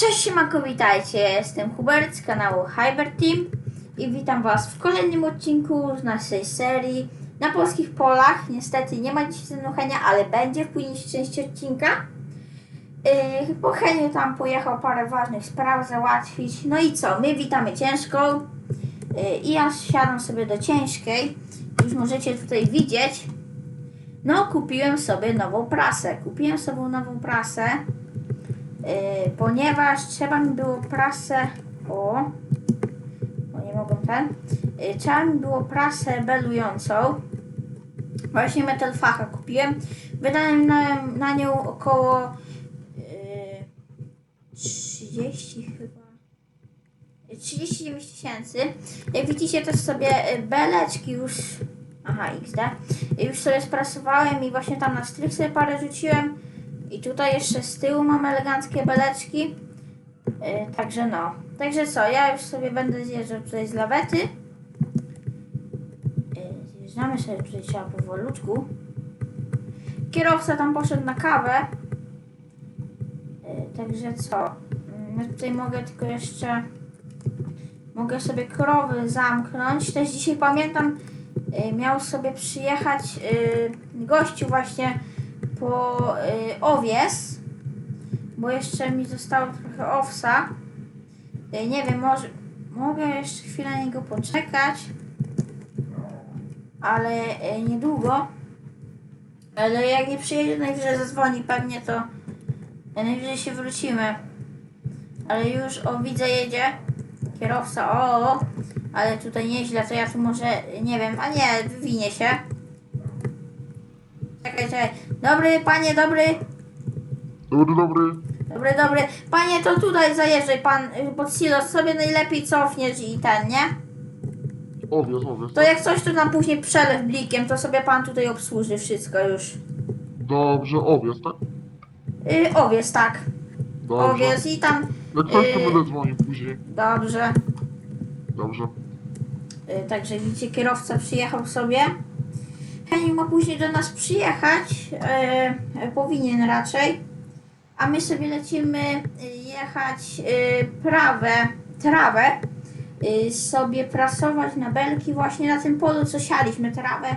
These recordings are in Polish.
Cześć siemanko, witajcie, jestem Hubert z kanału Hyber Team i witam was w kolejnym odcinku z naszej serii na polskich polach. Niestety nie ma dzisiaj Henia, ale będzie w późniejszej części odcinka. Yy, po Heniu tam pojechał parę ważnych spraw załatwić. No i co, my witamy ciężką yy, i ja siadam sobie do ciężkiej. Już możecie tutaj widzieć. No, kupiłem sobie nową prasę. Kupiłem sobie nową prasę. Yy, ponieważ trzeba mi było prasę o, o nie mogą ten yy, trzeba mi było prasę belującą. Właśnie Metal Facha kupiłem. Wydałem na, na nią około yy, 30 chyba 39 tysięcy. Jak widzicie też sobie beleczki już aha XD już sobie sprasowałem i właśnie tam na strych sobie parę rzuciłem i tutaj jeszcze z tyłu mam eleganckie beleczki. Yy, także no. Także co, ja już sobie będę zjeżdżał tutaj z lawety. Yy, zjeżdżamy sobie tutaj trzeba powolutku. Kierowca tam poszedł na kawę. Yy, także co, yy, ja tutaj mogę tylko jeszcze mogę sobie krowy zamknąć. Też dzisiaj pamiętam yy, miał sobie przyjechać yy, gościu właśnie po y, owies, bo jeszcze mi zostało trochę owsa. Y, nie wiem, może mogę jeszcze chwilę na niego poczekać, ale y, niedługo. Ale jak nie przyjedzie, najwyżej zadzwoni pewnie, to najwyżej się wrócimy. Ale już, o widzę jedzie kierowca, o, ale tutaj nieźle, to ja tu może, nie wiem, a nie, wywinie się. Czekaj, czekaj. Dobry, panie, dobry. Dobry, dobry. Dobry, dobry. Panie, to tutaj zajeżdżaj pan y, pod silos. Sobie najlepiej cofniesz i ten, nie? Owiec, owiec. To jak coś, to nam później przelew blikiem, to sobie pan tutaj obsłuży wszystko już. Dobrze, owiec, tak? Yy, owiec, tak. Dobrze. Owiec i tam... Jak coś, to Yy. będę dzwonił później. Dobrze. Dobrze. Y, Także widzicie, kierowca przyjechał sobie. Henning ma później do nas przyjechać. y, powinien raczej. A my sobie lecimy y, jechać y, prawę, trawę. y, sobie prasować na belki właśnie na tym polu, co sialiśmy trawę.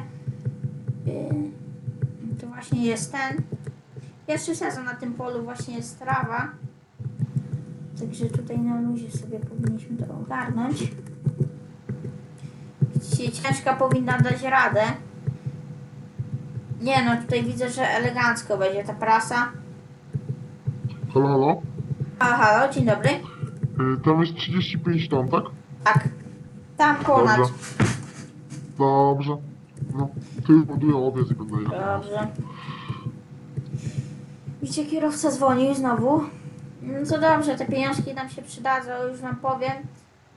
Y, to właśnie jest ten. Pierwszy sezon na tym polu właśnie jest trawa. Także tutaj na luzie sobie powinniśmy to ogarnąć. Ciężka powinna dać radę. Nie no, tutaj widzę, że elegancko będzie ta prasa. Halo, halo. A halo, dzień dobry. Yy, tam jest 35 ton, tak? Tak. Tam ponad. Dobrze. Dobrze. No, ty buduję owiec i będę jechał. Dobrze. Widzicie, kierowca dzwonił znowu. No to dobrze, te pieniążki nam się przydadzą, już wam powiem.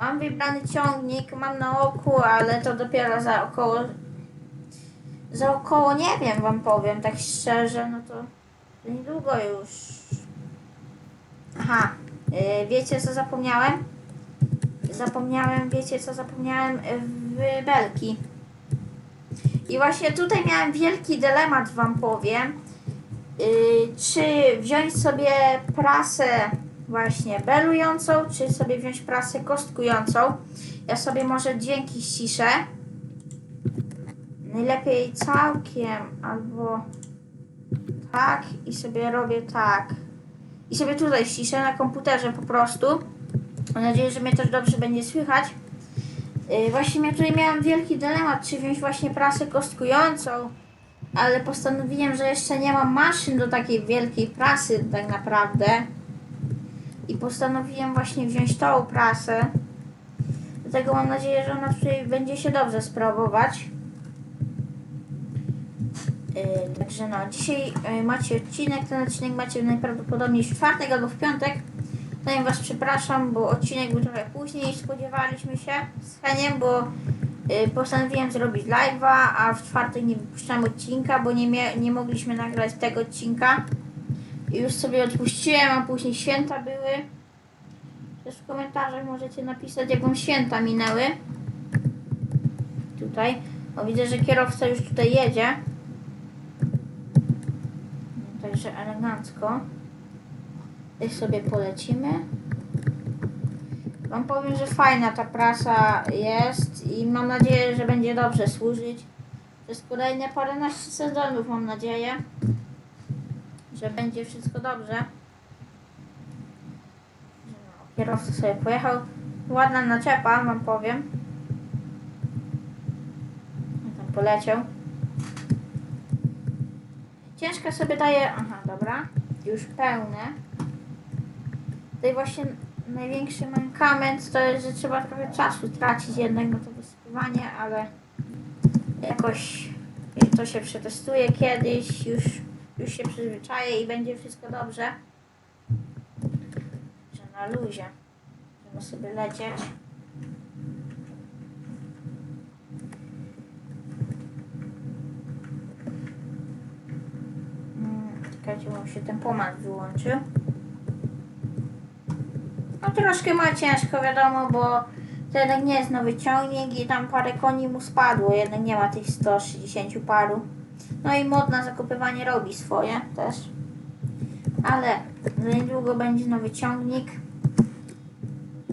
Mam wybrany ciągnik, mam na oku, ale to dopiero za około... Za około, nie wiem wam powiem, tak szczerze, no to, niedługo już. Aha, yy, wiecie co zapomniałem? Zapomniałem, wiecie co zapomniałem? Yy, belki. I właśnie tutaj miałem wielki dylemat, wam powiem. Yy, czy wziąć sobie prasę właśnie belującą, czy sobie wziąć prasę kostkującą. Ja sobie może dźwięki ściszę. Najlepiej całkiem, albo tak i sobie robię tak. I sobie tutaj ściszę na komputerze po prostu. Mam nadzieję, że mnie też dobrze będzie słychać. Yy, Właśnie ja tutaj miałam wielki dylemat, czy wziąć właśnie prasę kostkującą, ale postanowiłem, że jeszcze nie mam maszyn do takiej wielkiej prasy tak naprawdę. I postanowiłem właśnie wziąć tą prasę. Dlatego mam nadzieję, że ona tutaj będzie się dobrze sprawować. Yy, także no, dzisiaj yy, macie odcinek, ten odcinek macie najprawdopodobniej w czwartek albo w piątek. Zanim was przepraszam, bo odcinek był trochę później niż spodziewaliśmy się z Heniem, bo y, postanowiłem zrobić live'a, a w czwartek nie wypuszczam odcinka, bo nie, nie mogliśmy nagrać tego odcinka. I już sobie odpuściłem, a później święta były. Też w komentarzach możecie napisać, jak wam święta minęły. Tutaj. O, widzę, że kierowca już tutaj jedzie. Także elegancko. Tutaj sobie polecimy. Wam powiem, że fajna ta prasa jest i mam nadzieję, że będzie dobrze służyć. Przez kolejne paręnaście sezonów mam nadzieję, że będzie wszystko dobrze. Kierowca sobie pojechał. Ładna naczepa, wam powiem. I Tam poleciał. Ciężko sobie daje. Aha, dobra. Już pełne. Tutaj właśnie największy mankament to jest, że trzeba trochę czasu tracić jednak na to wysypywanie, ale jakoś to się przetestuje kiedyś, już, już się przyzwyczaję i będzie wszystko dobrze. Że na luzie. Możemy sobie lecieć. Mm, Czekajcie, bo się ten pomad wyłączył. No troszkę ma ciężko, wiadomo, bo to jednak nie jest nowy ciągnik i tam parę koni mu spadło, jednak nie ma tych 160 paru. No i mod na zakupywanie robi swoje też. Ale niedługo będzie nowy ciągnik.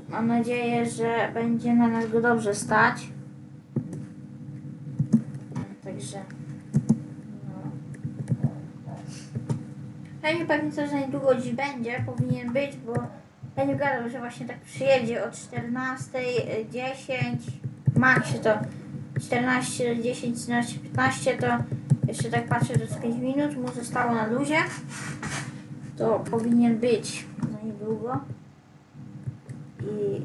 Mam nadzieję, że będzie na nas go dobrze stać. Także. No. Pewnie pewnie coś za niedługo dziś będzie, powinien być, bo ja nie gadam, że właśnie tak przyjedzie o 14.10, max to 14, 10, 13, 15, to jeszcze tak patrzę, że z 5 minut mu zostało na luzie. To powinien być za niedługo. I y,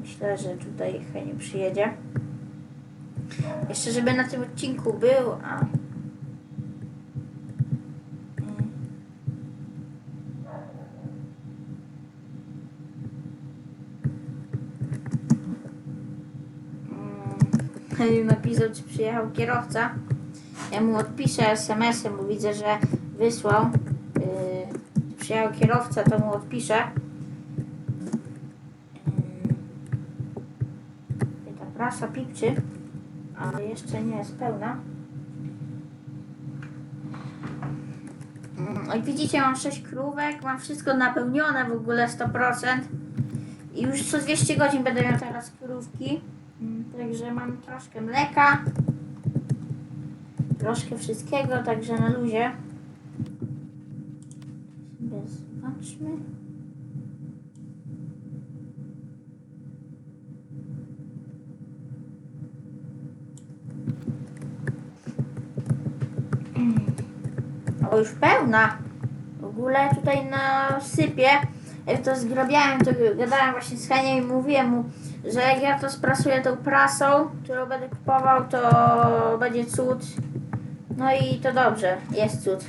myślę, że tutaj Heniu przyjedzie. Jeszcze żeby na tym odcinku był, a napisał, czy przyjechał kierowca. Ja mu odpiszę SMS-em, bo widzę, że wysłał. Yy, przyjechał kierowca, to mu odpiszę. Yy, ta prasa pipczy, ale jeszcze nie jest pełna. Mm, Jak widzicie, mam 6 krówek, mam wszystko napełnione w ogóle 100%. I już co 200 godzin będę miał teraz krówki. Mm, Także mam troszkę mleka. Troszkę wszystkiego, także na luzie. Zobaczmy. O, już pełna. W ogóle tutaj na sypie, jak to zgrabiałem, to gadałem właśnie z Heniem i mówiłem mu, że jak ja to sprasuję tą prasą, którą będę kupował, to będzie cud. No i to dobrze, jest cud.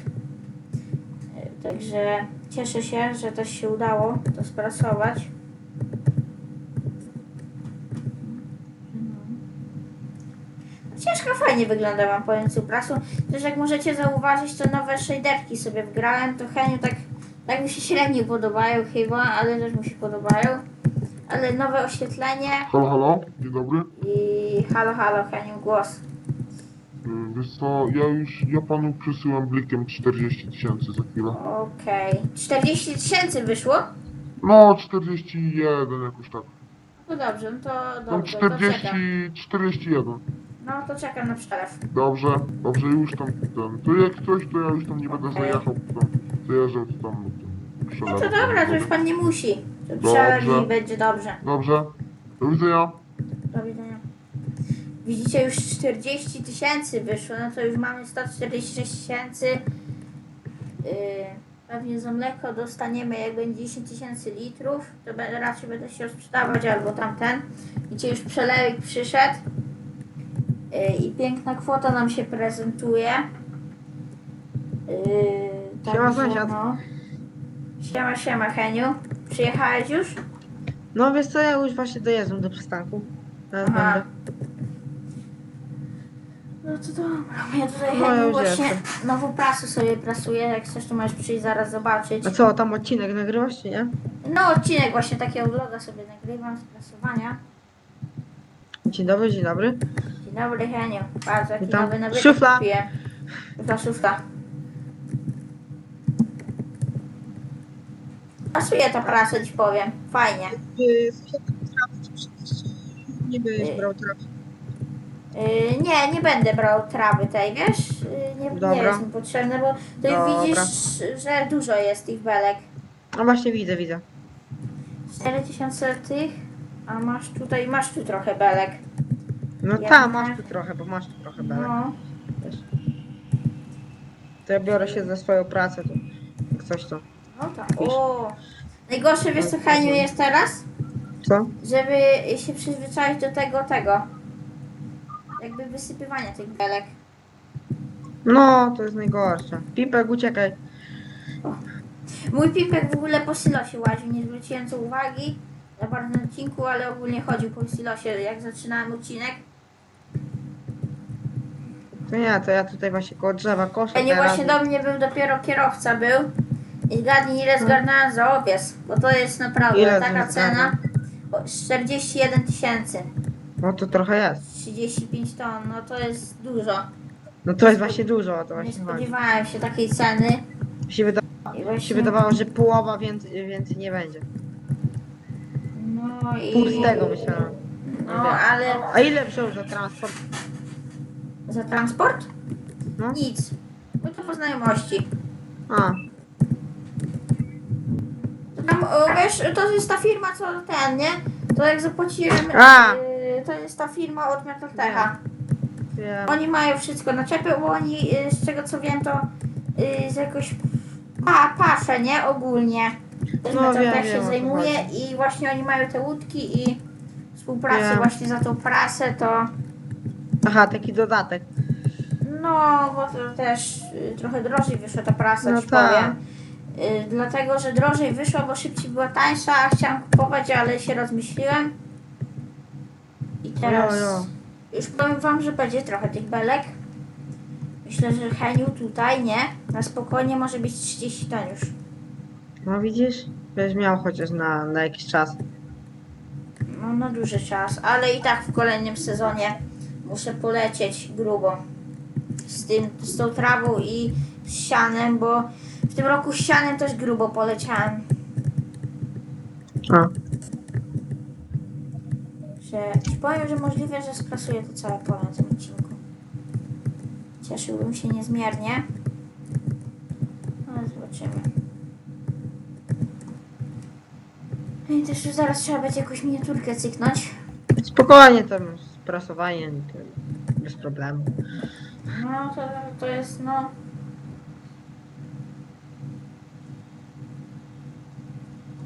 Także cieszę się, że też się udało to sprasować. Ciężko fajnie wygląda wam powiem z prasą. Też jak możecie zauważyć, to nowe shaderki sobie wgrałem, to Heniu tak, tak mi się średnio podobają chyba, ale też mi się podobają. Ale nowe oświetlenie Halo, halo, dzień dobry. i halo halo Heniu głos. Y, Wiesz co, ja już, ja panu przysyłam blikiem 40 tysięcy za chwilę. Okej. 40 tysięcy wyszło? No, 41 jakoś tak. No dobrze, no to Tam dobrze, to 40, czekam. 41. No to czekam na przelew. Dobrze, dobrze, już tam ten. To jak coś, to ja już tam nie będę Okej. zajechał, to tam to tam no, No przelewam. to dobra, to już pan nie musi. To Dobrze. przelew i będzie dobrze. Dobrze, do widzenia. Do widzenia. Widzicie, już 40 tysięcy wyszło, no to już mamy 146 tysięcy. Yy, pewnie za mleko dostaniemy, jak będzie 10 tysięcy litrów, to będę, raczej będę się sprzedawać albo tamten. Widzicie, już przelewik przyszedł. Yy, I piękna kwota nam się prezentuje. Yy, Siema, także sąsiad. No. Siema, siema Heniu. Przyjechałeś już? No wiesz co, ja już właśnie dojeżdżam do przystanku. Teraz Aha. będę. No to dobra, ja tutaj No, Heniu już właśnie jestem. nową prasę sobie prasuję, jak chcesz to możesz przyjść zaraz zobaczyć. A co, tam odcinek nagrywasz, czy nie? No odcinek właśnie takiego vloga sobie nagrywam z prasowania. Dzień dobry, dzień dobry. Dzień dobry Heniu, bardzo jaki Witam. nowy nabytek Szufla. kupiłem. Szufla, szufla. Pasuje ta prasa, ci powiem. Fajnie. Yy, sąsiadka trawy ci przynieść, nie byś brał trawy. Yy, nie, nie będę brał trawy tej, wiesz? Yy, nie, nie Dobra. jest mi potrzebne, bo ty Dobra. widzisz, że dużo jest tych belek. No właśnie widzę, widzę. 4000 tych, a masz tutaj, masz tu trochę belek. No Ja mam- masz tu trochę, bo masz tu trochę belek. No. To ja biorę się za swoją pracę, to jak coś to. No tak. O. Najgorsze wiesz co Heniu jest teraz? Co? Żeby się przyzwyczaić do tego, tego. Jakby wysypywania tych belek. No, to jest najgorsze. Pipek, uciekaj. Mój pipek w ogóle po silosie łaził, nie zwróciłem co uwagi za bardzo na odcinku, ale ogólnie chodził po silosie, jak zaczynałem odcinek. To nie, to ja tutaj właśnie koło drzewa koszę A nie teraz. właśnie do mnie był dopiero kierowca był. I zgadnij ile zgarnąłem za obiez, bo to jest naprawdę Ile taka cena. O, 41 tysięcy. No to trochę jest. 35 ton, no to jest dużo. No to jest właśnie dużo, o to Nie właśnie chodzi. spodziewałem się takiej ceny. Mi się, wyda I mi właśnie, się wydawało, że połowa więcej, więcej nie będzie. No i... Pół z tego myślałem. No ale A ile wziął za transport? za transport? No. Nic. Bo to po znajomości. A, wiesz, to jest ta firma, co ten, nie? To jak zapłaciłem, A. y, to jest ta firma od Metaltecha. wiem. Oni mają wszystko na czepy, bo oni, y, z czego co wiem, to y, z jakoś pa, pasze, nie? Ogólnie. No, Metaltech wiem, się wiem, o co zajmuje i właśnie oni mają te łódki i współpracę Wiem. właśnie za tą prasę, to Aha, taki dodatek. no, bo to też y, trochę drożej wyszła ta prasa, No ci tak. powiem. Y, dlatego, że drożej wyszła, bo szybciej była tańsza, a chciałam kupować, ale się rozmyśliłem. I teraz już powiem wam, że będzie trochę tych belek. Myślę, że Heniu tutaj, nie? Na spokojnie może być 30 ton już. No widzisz? Będziesz miał chociaż na, na jakiś czas. No na duży czas, ale i tak w kolejnym sezonie muszę polecieć grubo. Z tym, z tą trawą i z sianem, bo w tym roku z sianem też grubo poleciałem. A, Że powiem, że możliwe, że skrasuję to całe pole na tym odcinku. Cieszyłbym się niezmiernie. Ale zobaczymy. I też zaraz trzeba będzie jakąś miniaturkę cyknąć. spokojnie tam sprasowanie, bez problemu. No to, to jest no.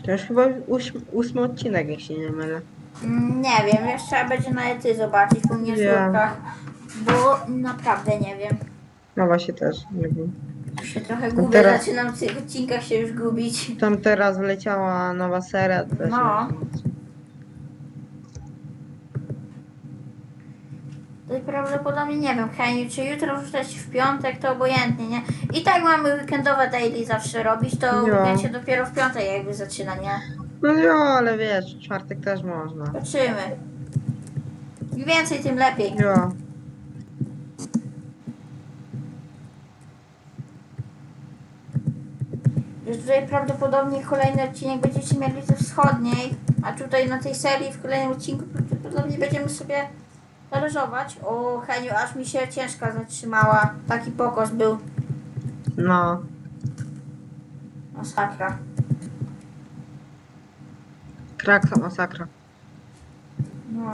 To już chyba ósm, ósmy odcinek, jak się nie mylę. Mm, Nie wiem, wiesz, trzeba będzie na ety zobaczyć po miniaturkach. Bo naprawdę nie wiem. No właśnie też, nie wiem. Się trochę gubię, teraz- zaczynam w tych odcinkach się już gubić. Tam teraz wleciała nowa seria. Też No. Prawdopodobnie nie wiem, Heniu, czy jutro wrzucać w piątek, to obojętnie, nie? I tak mamy weekendowe daily zawsze robić, to weekend się dopiero w piątek jakby zaczyna, nie? No jo, ale wiesz, w czwartek też można. Zobaczymy. Im więcej, tym lepiej. Jo. Że tutaj prawdopodobnie kolejny odcinek będziecie mieli ze wschodniej, a tutaj na tej serii w kolejnym odcinku prawdopodobnie będziemy sobie talerzować. O, Heniu, aż mi się ciężka zatrzymała. Taki pokos był. No. Masakra. Kraksa, masakra. No.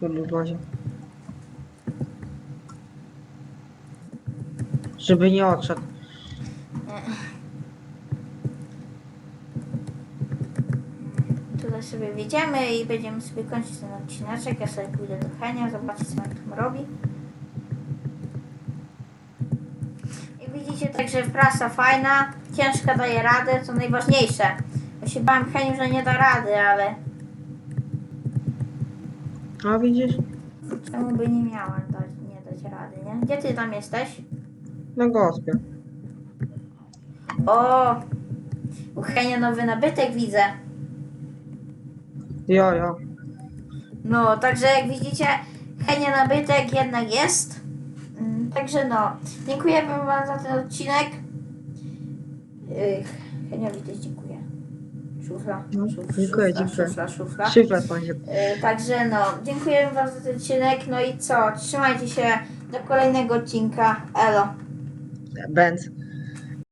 W Boże. Żeby nie odszedł. Tutaj sobie wjedziemy i będziemy sobie kończyć ten odcineczek. Ja sobie pójdę do Henia, zobaczyć co on tam robi. I widzicie także prasa fajna, ciężka daje radę, co najważniejsze. Ja się bałem Heniu, że nie da rady, ale No widzisz? czemu by nie miała dać, nie dać rady, nie? Gdzie ty tam jesteś? Na gospie. O! U Henia nowy nabytek widzę. Jo, jo. No, także jak widzicie, Henia nabytek jednak jest. Mm, Także no, dziękujemy Wam za ten odcinek. Yy, też dziękuję. Szufla, No, szuf, dziękuję, szufla, dziękuję. szufla, szufla. Szyfra pan się. E, Także no, dziękujemy wam za ten odcinek, no i co, trzymajcie się do kolejnego odcinka, elo. Benz.